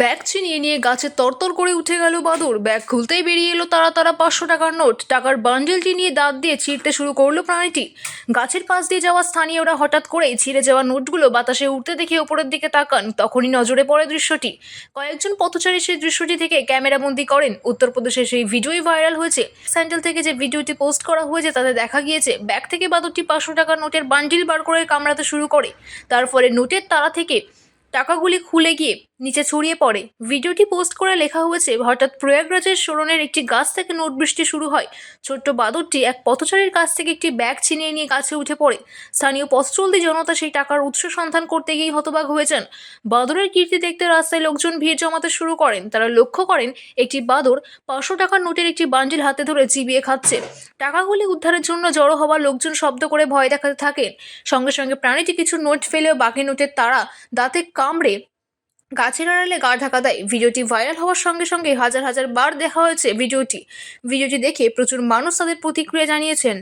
Bag ছিনিয়ে নিয়ে গাছে তরতর করে উঠে গেল বাদর। ব্যাগ খুলতেই বেরিয়ে এলো তারা তারা পাঁচশো টাকার নোট। টাকার বান্ডেলটি নিয়ে দাঁত দিয়ে ছিঁড়তে শুরু করল প্রাণীটি। গাছের পাশ দিয়ে যাওয়া স্থানীয়রা হঠাৎ করেই ছিঁড়ে যাওয়া নোটগুলো বাতাসে উঠতে দেখে ওপরের দিকে তাকান। তখনই নজরে পড়ে দৃশ্যটি। কয়েকজন পথচারী সেই দৃশ্যটি থেকে ক্যামেরাবন্দি করেন। উত্তরপ্রদেশে সেই ভিডিওই ভাইরাল হয়েছে। স্যান্ডেল থেকে যে ভিডিওটি পোস্ট করা হয়েছে তাতে দেখা গিয়েছে, ব্যাগ থেকে বাদরটি পাঁচশো টাকার নোটের বান্ডিল বার করে কামড়াতে শুরু করে। তার ফলে নোটের তারা থেকে টাকাগুলি খুলে গিয়ে নিচে ছড়িয়ে পড়ে। ভিডিওটি পোস্ট করে লেখা হয়েছে, হঠাৎ প্রয়াগরাজের সরণের একটি গাছ থেকে নোট বৃষ্টি শুরু হয়। ছোট্ট বাদরটি এক পথচারীর কাছ থেকে একটি ব্যাগ ছিনিয়ে নিয়ে গাছে উঠে পড়ে। স্থানীয় পথচলতি জনতা সেই টাকার উৎস সন্ধান করতে গিয়ে হতবাক হয়ে যান। বাদরের কীর্তি দেখতে রাস্তায় লোকজন ভিড় জমাতে শুরু করেন। তারা লক্ষ্য করেন, একটি বাদর পাঁচশো টাকার নোটের একটি বান্ডিল হাতে ধরে চিবিয়ে খাচ্ছে। টাকাগুলি উদ্ধারের জন্য জড়ো হওয়া লোকজন শব্দ করে ভয় দেখাতে থাকেন। সঙ্গে সঙ্গে প্রাণীটি কিছু নোট ফেলেও বাকি নোটের তারা দাঁতে কামড়ে গাছের আড়ালে গা ঢাকা দেয়। ভিডিওটি ভাইরাল হওয়ার সঙ্গে সঙ্গে হাজার হাজার বার দেখা হয়েছে ভিডিওটি। ভিডিওটি দেখে প্রচুর মানুষ তাদের প্রতিক্রিয়া জানিয়েছেন।